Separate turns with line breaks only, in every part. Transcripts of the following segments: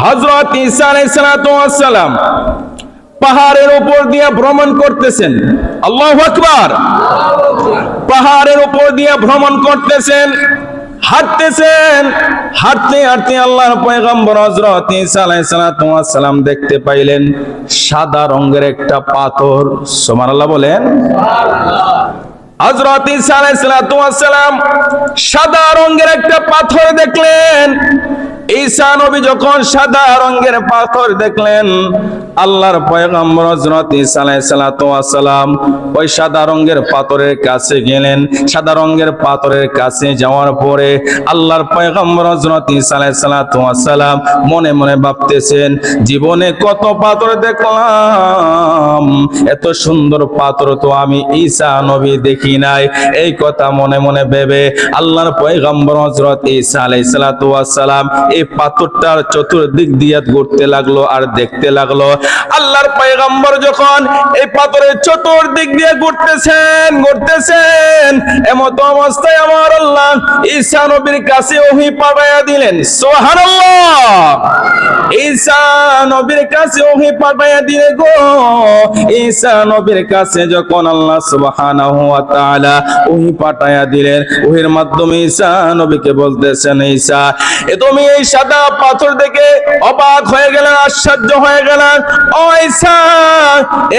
হজরত ঈসা আলাইসালাম পাহাড়ের উপর দিয়ে ভ্রমণ করতেছেন। আল্লাহ আকবার। পাহাড়ের উপর দিয়ে ভ্রমণ করতেছেন, হাঁটতেছেন। হাঁটতে হাঁটতে আল্লাহর পয়গম্বর হযরত ঈসা আলাইহিস সালাম দেখতে পাইলেন, সাদা রঙের একটা পাথর। সুবহানাল্লাহ বলেন। হযরত ঈসা আলাইহিস সালাম সাদা রঙের একটা পাথর দেখলেন। ঈসা নবী যখন সাদা রঙের পাথর দেখলেন, আল্লাহর পয়গম্বর হযরত ঈসা আলাইহিস ওই সাদা রঙের পাথরের কাছে গেলেন। সাদা রঙের পাথরের কাছে যাওয়ার পরে আল্লাহর পয়গম্বর হযরত ঈসা মনে মনে ভাবতেছেন, জীবনে কত পাথর দেখলাম, এত সুন্দর পাথর তো আমি ঈসা নবী দেখি নাই। এই কথা মনে মনে ভেবে আল্লাহর পয়গম্বর হযরত ঈসা এই পাথরটার চতুর্দিক দিয়ে ঘুরতে লাগল আর দেখতে লাগল। আল্লাহর পয়গম্বর যখন এই পাথরের চতুর্দিক দিয়ে ঘুরতেছেন ঘুরতেছেন, এমত অবস্থায় আমার আল্লাহ ঈসা নবীর কাছে ওহি পাঠাইয়া দিলেন, সুবহানাল্লাহ। ঈসা নবীর কাছে ওহি গো। ঈসা নবীর কাছে যখন আল্লাহ সুবহানাহু ওয়া তাআলা ওহি দিলেন, ওহির মাধ্যমে ঈসা নবীকে বলতেছেন, ঈসা তুমি এই সাদা পাথর দেখে অবাক হয়ে গেলেন, আশ্চর্য হয়ে গেলেন। ও ঈসা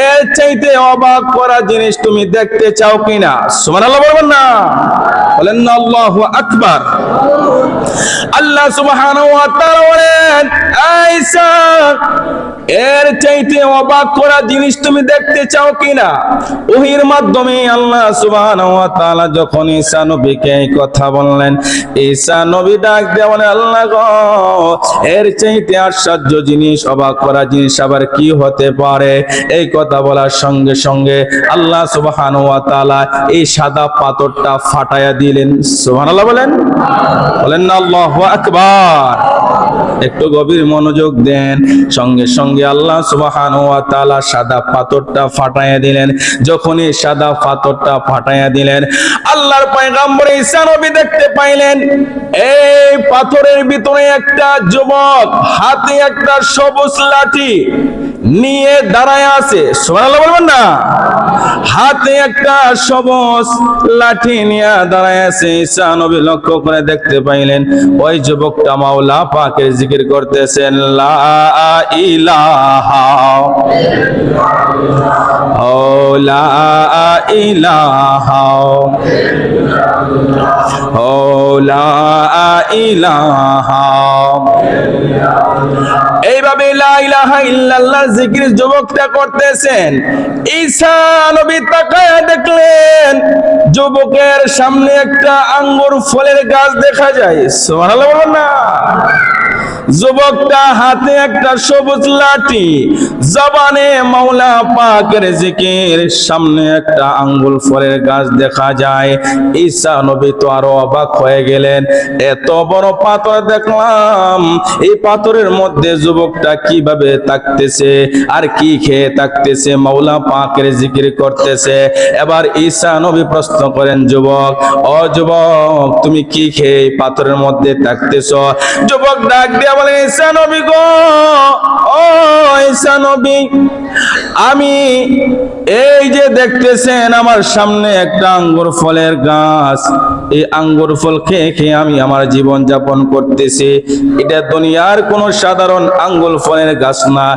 এর চাইতে অবাক করা জিনিস তুমি দেখতে চাও কিনা? সুবহানাল্লাহ বলবেন না। বলেন না আল্লাহু আকবার। আল্লাহ সুবহানাহু ওয়া তাআলা বলেন ঈসা এর চাইতে অবাক করা জিনিস তুমি দেখতে চাও কিনা? ওহির মাধ্যমে আল্লাহ সুবহানাহু ওয়া তাআলা যখন ঈসা নবীকে এই কথা বললেন, ঈসা নবী ডাক দিয়ে আল্লাহ গো এর চাইতে আশ্চর্য জিনিস, অবাক করা জিনিস আবার কি হতে পারে? এই কথা বলার সঙ্গে সঙ্গে আল্লাহ সুবাহান তাআলা এই সাদা পাথরটা ফাটায়া দিলেন। সুবহানাল্লাহ বলেন? বলেন না, আল্লাহু আকবার। একটু গভীর মনোযোগ দেন। সঙ্গে সঙ্গে আল্লাহ সুবহানাহু ওয়া তাআলা সাদা পাথরটা ফাটাইয়া দিলেন। যখনই সাদা পাথরটা ফাটাইয়া দিলেন, আল্লাহর পয়গম্বর ঈসা নবী দেখতে পাইলেন, এই পাথরের ভিতরে একটা যুবক, হাতে একটা সবুজ লাঠি নিয়ে দাঁড়ায় আছে। সুবহানাল্লাহ বলবেন না? হাতে একটা সবুজ লাঠি নিয়ে দাঁড়ায় আছে। ঈসা নবী লক্ষ্য করে দেখতে পাইলেন, ওই যুবকটা মাওলা পাকের জিকির করতেছেন, লা ইলাহা ও লা ইলাহা ও লা ইলাহা এইভাবে লা ইলাহা ইল্লাল্লাহ জিকির যুবকটা করতেছেন। ঈসা নবী তাকায়া দেখলেন, যুবকের সামনে একটা আঙ্গুর ফলের গাছ দেখা যায়। সুবহানাল্লাহ না। যুবকটা হাতে একটা সবুজ লাঠি, জবানে মাওলা পাকের জিকির, সামনে একটা আঙ্গুল ফলের গাছ দেখা যায়। ঈসা নবী তো আরও অবাক হয়ে গেলেন। এত বড় পাথর দেখলাম, এই পাথরের মধ্যে যুবকটা কীভাবে থাকতেছে, আর কি খেয়ে থাকতেছে, মাওলা পাকের জিকির করতেছে। এবার ঈসা নবী প্রশ্ন করেন, যুবক, ও যুবক, তুমি কি খেয়ে পাথরের মধ্যে থাকতেছ? যুবক ডাক দিয়া বলে নবী গো, ও নবী, আমি এই যে দেখতেছেন আমার সামনে একটা আঙ্গুর ফলের গাছ। এই আঙ্গুর ফল খেয়ে খেয়ে আমি আমার জীবন যাপন করতেছি। এটা দুনিয়ার কোন সাধারণ আঙ্গুর ফলের গাছ না।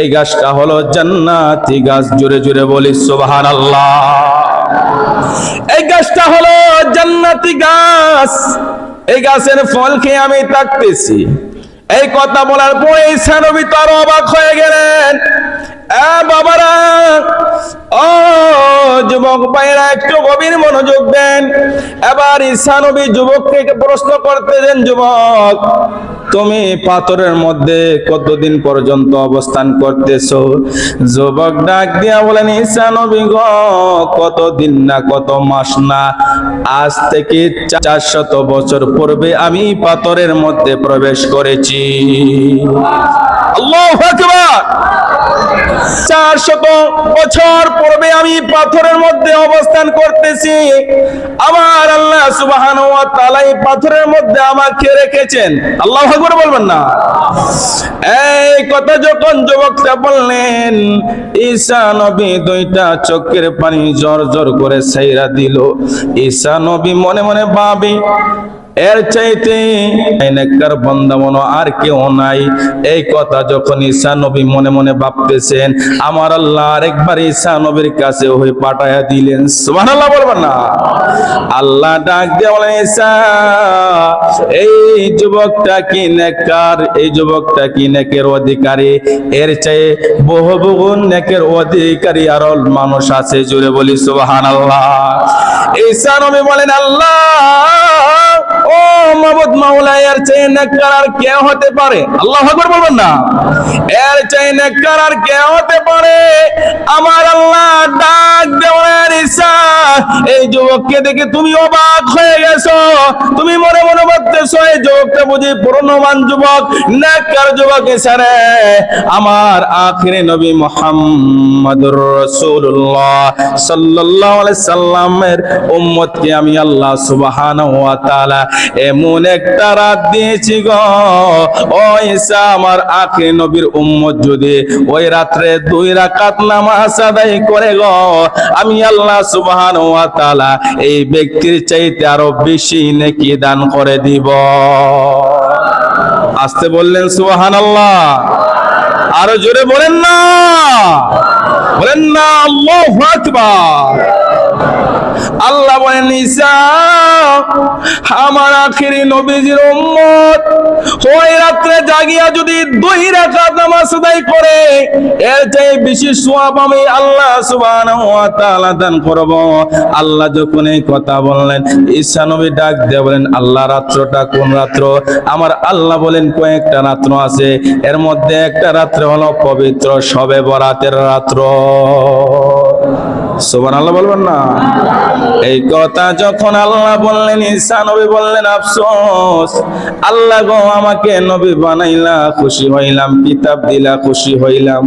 এই গাছটা হলো জান্নাতি গাছ জুড়ে জুড়ে বলি, সুবহানাল্লাহ। এই গাছটা হলো জান্নাতি গাছ। এই গাছের ফল খেয়ে আমি থাকতেছি। এই কথা বলার পরে ঈসা নবী তো আরও অবাক হয়ে গেলেন। বাবারা, ও যুবক ভাইরা একটু গভীর মনোযোগ দেন। এবার ঈসা নবী যুবককে প্রশ্ন করতেছেন যুবক, তুমি পাথরের মধ্যে কতদিন পর্যন্ত অবস্থান করতেছো? যুবক ডাক দিয়া বলেন ঈসা নবী গ, কতদিন না, কত মাস না? আজ থেকে চারশত বছর পূর্বে আমি পাথরের মধ্যে প্রবেশ করেছি। আল্লাহু চার শত বছর পূর্বে আমি পাথরের মধ্যে অবস্থান করতেছি। আমার আল্লাহ তাআলা এই পাথরের মধ্যে আমাকে রেখেছেন। আল্লাহ আকবার বলবেন না। এই কথা যখন যুবকটা বললেন, ঈসা নবী দুইটা চোখের পানি জর জর করে ছাইরা দিল। ঈসা নবী মনে মনে ভাবে এর চাইতে নেককার বান্দা মনো আর কেউ নাই। এই কথা যখন ঈসা নবী মনে মনে ভাবতেছেন, আমার আল্লাহ আরেকবার ঈসা নবীর কাছে হয়ে পাঠায়া দিলেন। সুবহানাল্লাহ বলবেন না। আল্লাহ ডাক দিয়ে বলেন ঈসা, এই যুবকটা কি নেককার? এই যুবকটা কি নেকের অধিকারী? এর চেয়ে বহু বহু নেকের অধিকারী আর মানুষ আছে। জুড়ে বলি সুবহানাল্লাহ। ঈসা নবী বলেন, আল্লাহ আর কে হতে পারে? না। এর আর কে হতে পারে? আমার আল্লাহ ডাক এই যুবককে দেখে তুমি অবাক হয়ে গেছো। তুমি মনে মনে উম্মতকে আমি আল্লাহ এমন একটা রাত দিয়েছি আমার নবীর উম্মত যদি ওই রাত্রে দুই রাকাত নামাজ আদায় করে গো, আমি আল্লাহ সুবহানাহু এই ব্যক্তির চাইতে আরও বেশি নেকি দান করে দিব। আসতে বললেন সুবাহান আল্লাহ আরও জোরে বলেন না। বলেন না আল্লাহ আল্লাহ বলেন ঈসা আমার আখিরি নবীজির উম্মত ওই রাত্রে জাগিয়া যদি দুই রাকাত নামাজ আদায় করে, এর চেয়ে বেশি সওয়াব আমি আল্লাহ সুবহানাহু ওয়া তাআলা দান করব। আল্লাহ যখন এই কথা বললেন, ঈসা নবী ডাক দিয়ে বলেন, আল্লাহ, রাত্রটা কোন রাত্র? আমার আল্লাহ বলেন, কয়েকটা রাত্র আছে। এর মধ্যে একটা রাত্র হলো পবিত্র শবে বরাতের রাত্র। সুবহানাল্লাহ বলবেন না? এই কথা যখন আল্লাহ বললেন, ঈসা নবী বললেন, আফসোস। আল্লাহ গো, আমাকে নবী বানাইলা, খুশি হইলাম, কিতাব দিলা, খুশি হইলাম।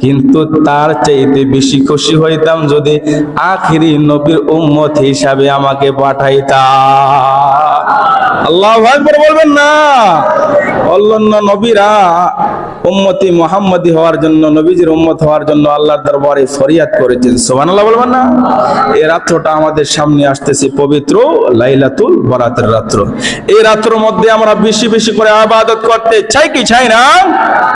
কিন্তু তার চাইতে বেশি খুশি হইতাম যদি আখিরি নবীর উম্মত হিসাবে আমাকে পাঠাইতা। আল্লাহ আকবার বলবেন না? অন্যান্য নবীরা উম্মতি মুহাম্মদি হওয়ার জন্য, নবীজির উম্মত হওয়ার জন্য আল্লাহর দরবারে ফরিয়াদ করেছেন। সুবহানাল্লাহ বলবেন না? এই রাত্রটা আমাদের সামনে আসতেছে পবিত্র লাইলাতুল বরাতের রাত্র। এই রাত্র মধ্যে আমরা বেশি বেশি করে আবাদত করতে চাই কি চাই না?